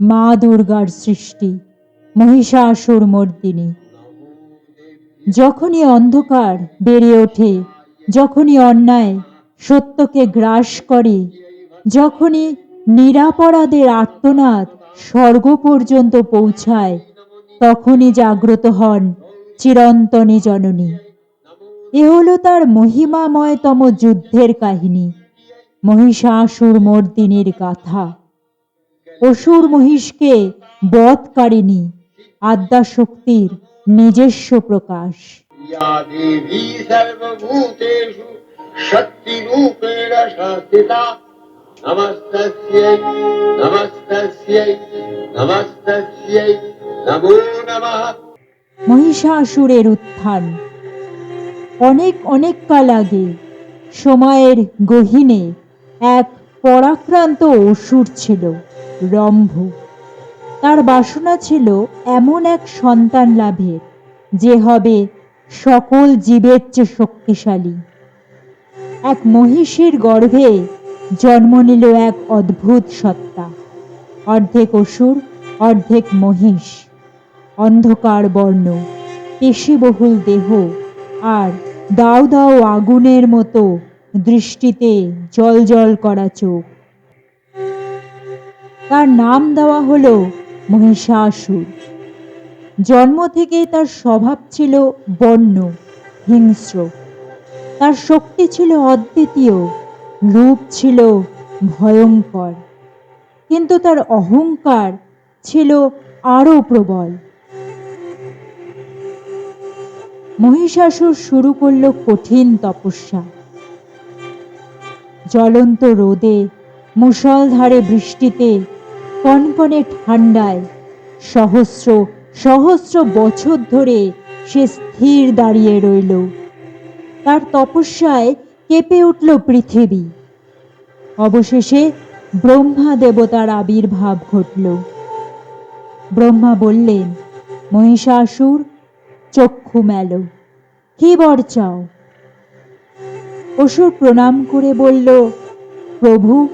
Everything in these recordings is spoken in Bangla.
মা দুর্গার সৃষ্টি, মহিষাসুর মর্দিনী। যখনই অন্ধকার বেড়ে ওঠে, যখনই অন্যায় সত্যকে গ্রাস করে, যখনই নিরাপরাধের আর্তনাদ স্বর্গ পর্যন্ত পৌঁছায়, তখনই জাগ্রত হন চিরন্তনী জননী। এ হলো তার মহিমাময়তম যুদ্ধের কাহিনী মহিষাসুর মর্দিনীর গাথা অসুর মহিষকে বধকারিণী আদ্যাশক্তির নিজস্ব প্রকাশ या देवी सर्वभूतेषु शक्तिरूपेण संस्थिता नमस्तस्यै नमस्तस्यै नमस्तस्यै नमो नमः মহিষাসুরের উত্থান অনেক অনেক কাল আগে, সময়ের গহিনে এক পরাক্রান্ত অসুর ছিল, রম্ভ। তার বাসনা ছিল এমন এক সন্তান লাভের, যে হবে সকল জীবের চেয়ে শক্তিশালী। এক মহিষীর গর্ভে জন্ম নিল এক অদ্ভুত সত্তা। অর্ধেক অসুর, অর্ধেক মহিষ অন্ধকার বর্ণ পেশিবহুল দেহ আর দাও দাও আগুনের মতো দৃষ্টিতে জল জল করা চোখ। তার নাম দেওয়া হলো মহিষাসুর। জন্ম থেকেই তার স্বভাব ছিল বন্য, হিংস্র। তার শক্তি ছিল অদ্বিতীয়, রূপ ছিল ভয়ঙ্কর। কিন্তু তার অহংকার ছিল আরও প্রবল। মহিষাসুর শুরু করল কঠিন তপস্যা। জ্বলন্ত রোদে মুষলধারে বৃষ্টিতে, কনকনে ঠান্ডায় সহস্র সহস্র বছর ধরে সে স্থির দাঁড়িয়ে রইল। তার তপস্যায় কেঁপে উঠল পৃথিবী। অবশেষে ব্রহ্মা দেবতার আবির্ভাব ঘটল। ব্রহ্মা বললেন, মহিষাসুর চক্ষু মেলো। কি বর চাও। অসুর প্রণাম করে বলল, প্রভু,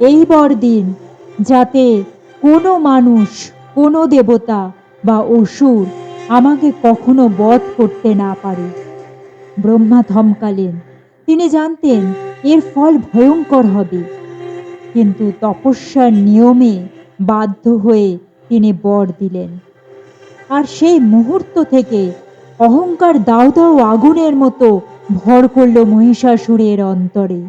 এই বর দিন যাতে কোনো মানুষ, কোনো দেবতা বা অসুর আমাকে কখনো বধ করতে না পারে। ব্রহ্মা থমকালেন তিনি জানতেন এর ফল ভয়ঙ্কর হবে। কিন্তু তপস্যার নিয়মে বাধ্য হয়ে তিনি বর দিলেন। আর সেই মুহূর্ত থেকে অহংকার দাও দাও আগুনের মতো ভর করল মহিষাসুরের অন্তরে।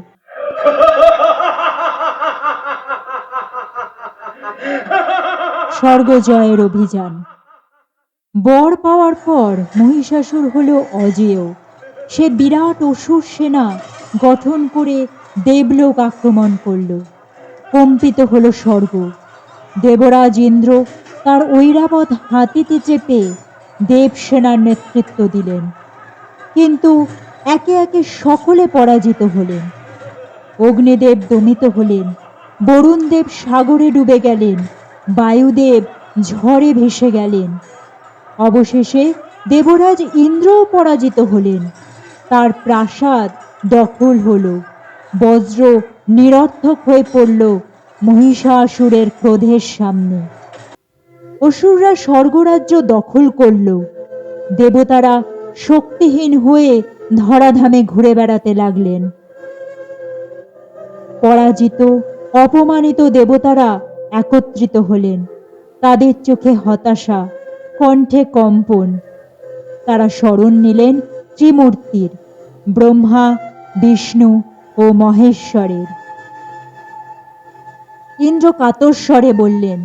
স্বর্গজয়ের অভিযান। বর পাওয়ার পর মহিষাসুর হলো অজেয়। সে বিরাট অসুর সেনা গঠন করে দেবলোক আক্রমণ করল। কম্পিত হলো স্বর্গ। দেবরাজ ইন্দ্র তার ঐরাবত হাতিতে চেপে দেবসেনার নেতৃত্ব দিলেন। কিন্তু একে একে সকলে পরাজিত হলেন। অগ্নিদেব দমিত হলেন, বরুণদেব সাগরে ডুবে গেলেন, বায়ুদেব ঝড়ে ভেসে গেলেন। অবশেষে দেবরাজ ইন্দ্রও পরাজিত হলেন। তার প্রাসাদ দখল হলো, বজ্র নিরর্থক হয়ে পড়ল মহিষাসুরের ক্রোধের সামনে। অসুররা স্বর্গরাজ্য দখল করল। দেবতারা শক্তিহীন হয়ে ধরাধামে ঘুরে বেড়াতে লাগলেন। পরাজিত, অপমানিত দেবতারা একত্রিত হলেন। তাদের চোখে হতাশা, কণ্ঠে কম্পন। তারা স্মরণ নিলেন ত্রিমূর্তির, ব্রহ্মা, বিষ্ণু ও মহেশ্বরের। ইন্দ্র কাতস্বরে বললেন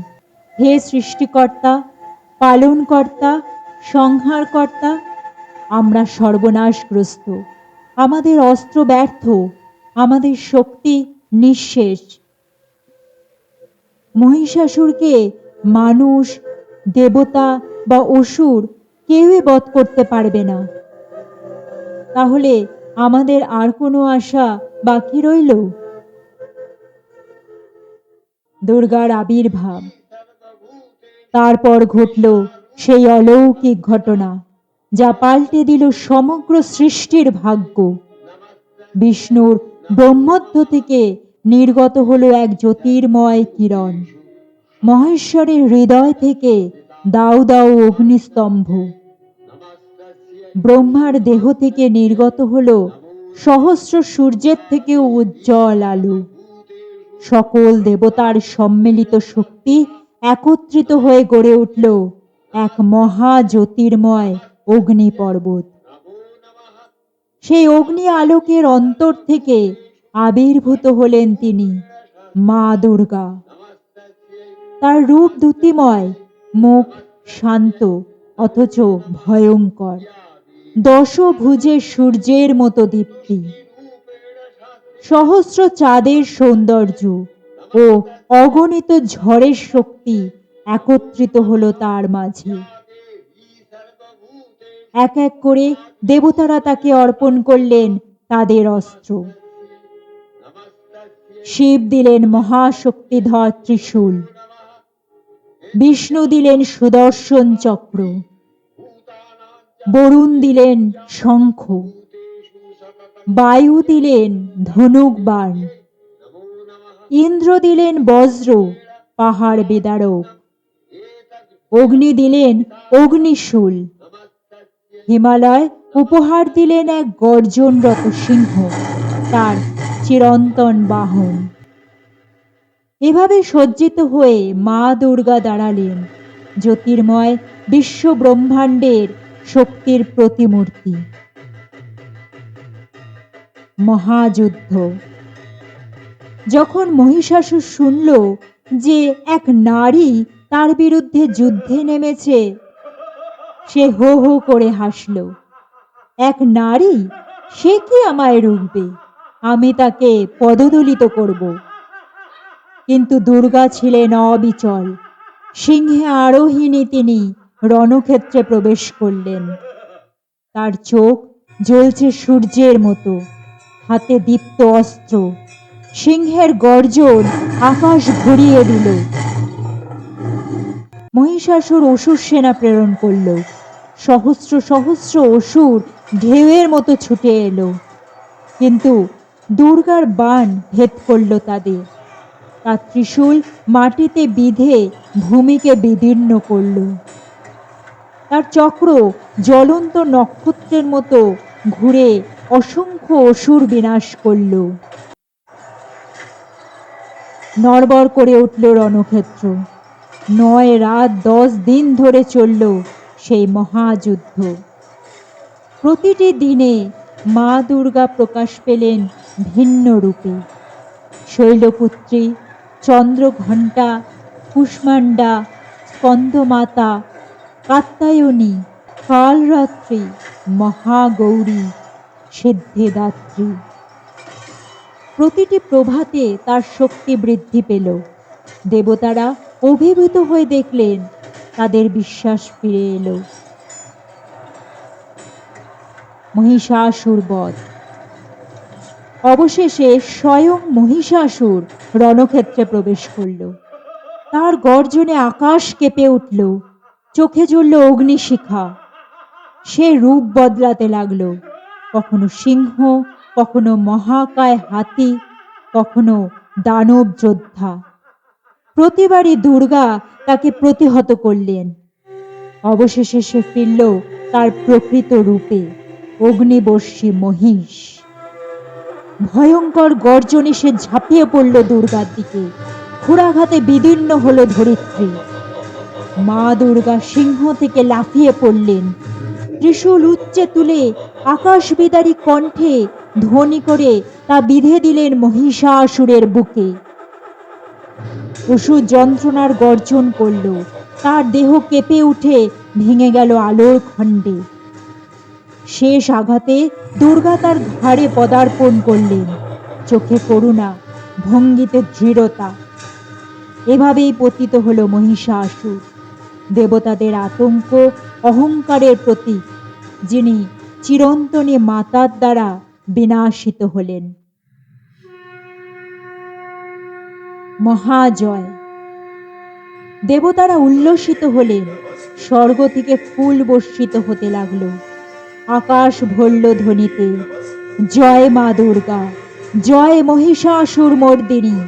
হে সৃষ্টিকর্তা, পালনকর্তা, সংহারকর্তা, আমরা সর্বনাশগ্রস্ত। আমাদের অস্ত্র ব্যর্থ, আমাদের শক্তি নিঃশেষ। মহিষাসুরকে মানুষ, দেবতা বা অসুর কেউই বধ করতে পারবে না। তাহলে আমাদের আর কোনো আশা বাকি রইল? দুর্গার আবির্ভাব। তারপর ঘটল সেই অলৌকিক ঘটনা, যা পাল্টে দিল সমগ্র সৃষ্টির ভাগ্য। বিষ্ণুর ব্রহ্মত্ব থেকে নির্গত হলো এক জ্যোতির্ময় কিরণ। মহেশ্বরের হৃদয় থেকে দাউ দাউ অগ্নিস্তম্ভ। ব্রহ্মার দেহ থেকে নির্গত হলো সহস্র সূর্যের থেকেও উজ্জ্বল আলো। সকল দেবতার সম্মিলিত শক্তি একত্রিত হয়ে গড়ে উঠল এক মহা জ্যোতির্ময় অগ্নি পর্বত সেই অগ্নি আলোকের অন্তর থেকে আবির্ভূত হলেন তিনি মা দুর্গা। তার রূপ দ্যুতিময় মুখ শান্ত, অথচ ভয়ঙ্কর। দশভুজে সূর্যের মতো দীপ্তি। সহস্র চাঁদের সৌন্দর্য। ও অগণিত ঝড়ের শক্তি একত্রিত হলো তার মাঝে। এক এক করে দেবতারা তাকে অর্পণ করলেন তাদের অস্ত্র। শিব দিলেন মহাশক্তিধর ত্রিশূল। বিষ্ণু দিলেন সুদর্শন চক্র। বরুণ দিলেন শঙ্খ। বায়ু দিলেন ধনুক বাণ। ইন্দ্র দিলেন বজ্র, পাহাড় বেদারক। অগ্নি দিলেন অগ্নিশূল। হিমালয় উপহার দিলেন এক গর্জনরত সিংহ, তার চিরন্তন বাহন। এভাবে সজ্জিত হয়ে মা দুর্গা দাঁড়ালেন, জ্যোতির্ময় বিশ্ব ব্রহ্মাণ্ডের শক্তির প্রতিমূর্তি। মহাযুদ্ধ। যখন মহিষাসুর শুনল যে এক নারী তার বিরুদ্ধে যুদ্ধে নেমেছে, সে হো হো করে হাসল। এক নারী, সে কি আমায় রুখবে? আমি তাকে পদদলিত করব। কিন্তু দুর্গা ছিলেন অবিচল। সিংহে আরোহিণী তিনি রণক্ষেত্রে প্রবেশ করলেন। তার চোখ জ্বলছে সূর্যের মতো, হাতে দীপ্ত অস্ত্র। সিংহের গর্জন আকাশ ভরিয়ে দিল। মহিষাসুর অসুর সেনা প্রেরণ করল। সহস্র সহস্র অসুর ঢেউয়ের মতো ছুটে এলো। কিন্তু দুর্গার বান ভেদ করল তাদের। তার ত্রিশূল মাটিতে বিধে ভূমিকে বিদীর্ণ করল। তার চক্র জ্বলন্ত নক্ষত্রের মতো ঘুরে অসংখ্য অসুর বিনাশ করল। নড়বড় করে উঠল রণক্ষেত্র। নয় রাত দশ দিন ধরে চলল সেই মহাযুদ্ধ। প্রতিটি দিনে মা দুর্গা প্রকাশ পেলেন ভিন্ন রূপে। শৈলপুত্রী, চন্দ্রঘণ্টা, কুষ্মাণ্ডা, স্কন্দমাতা, কাত্যায়নী, কালরাত্রি, মহাগৌরী, সিদ্ধিদাত্রী। প্রতিটি প্রভাতে তার শক্তি বৃদ্ধি পেল। দেবতারা অভিভূত হয়ে দেখলেন, তাদের বিশ্বাস ফিরে এলো। মহিষাসুর বধ। অবশেষে স্বয়ং মহিষাসুর রণক্ষেত্রে প্রবেশ করল। তার গর্জনে আকাশ কেঁপে উঠল, চোখে জ্বলল অগ্নিশিখা। সে রূপ বদলাতে লাগল। কখনো সিংহ কখনো মহাকায় হাতি, কখনো দানব যোদ্ধা। প্রতিবারই দুর্গা তাকে প্রতিহত করলেন। অবশেষে সে ফিরল তার প্রকৃত রূপে, অগ্নিবর্ষী মহিষ। ভয়ঙ্কর গর্জনে সে ঝাঁপিয়ে পড়ল দুর্গার দিকে। খুড়াঘাতে বিদীর্ণ হল ধরিত্রী। মা দুর্গা সিংহ থেকে লাফিয়ে পড়লেন। ত্রিশূল উচ্চে তুলে আকাশ বিদারী কণ্ঠে ধ্বনি করে তা বিধে দিলেন মহিষাসুরের বুকে। পশু যন্ত্রণার গর্জন করল। তার দেহ কেঁপে উঠে ভেঙে গেল আলোর খণ্ডে। শেষ আঘাতে দুর্গা তার ঘাড়ে পদার্পণ করলেন। চোখে করুণা, ভঙ্গিতে দৃঢ়তা। এভাবেই পতিত হল মহিষাসুর। দেবতাদের আতঙ্ক, অহংকারের প্রতীক, যিনি চিরন্তনী মাতার দ্বারা বিনাশিত হলেন। মহাজয়। দেবতারা উল্লসিত হলেন স্বর্গ থেকে ফুল বর্ষিত হতে লাগল। আকাশ ভরল ধ্বনিতে, জয় মা দুর্গা, জয় মহিষাসুর মর্দিনী।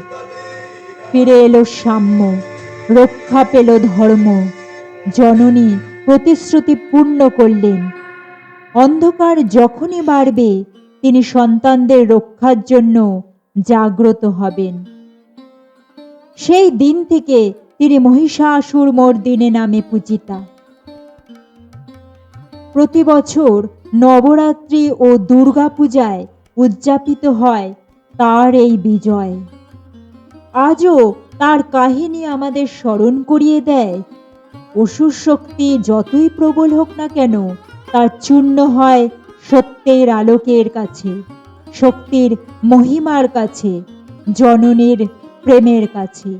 ফিরে এলো সাম্য, রক্ষা পেল ধর্ম। জননী প্রতিশ্রুতি পূর্ণ করলেন। অন্ধকার যখনই বাড়বে তিনি সন্তানদের রক্ষার জন্য জাগ্রত হবেন। সেই দিন থেকে তিনি মহিষাসুর মর্দিনে নামে পূজিতা। প্রতি বছর নবরাত্রি ও দুর্গাপূজায় উদযাপিত হয় তার এই বিজয়। আজও তার কাহিনী আমাদের স্মরণ করিয়ে দেয়। অসুর শক্তি যতই প্রবল হোক না কেন, তার চূর্ণ হয় সত্যের আলোকের কাছে শক্তির মহিমার কাছে জননীর প্রেমের কাছে।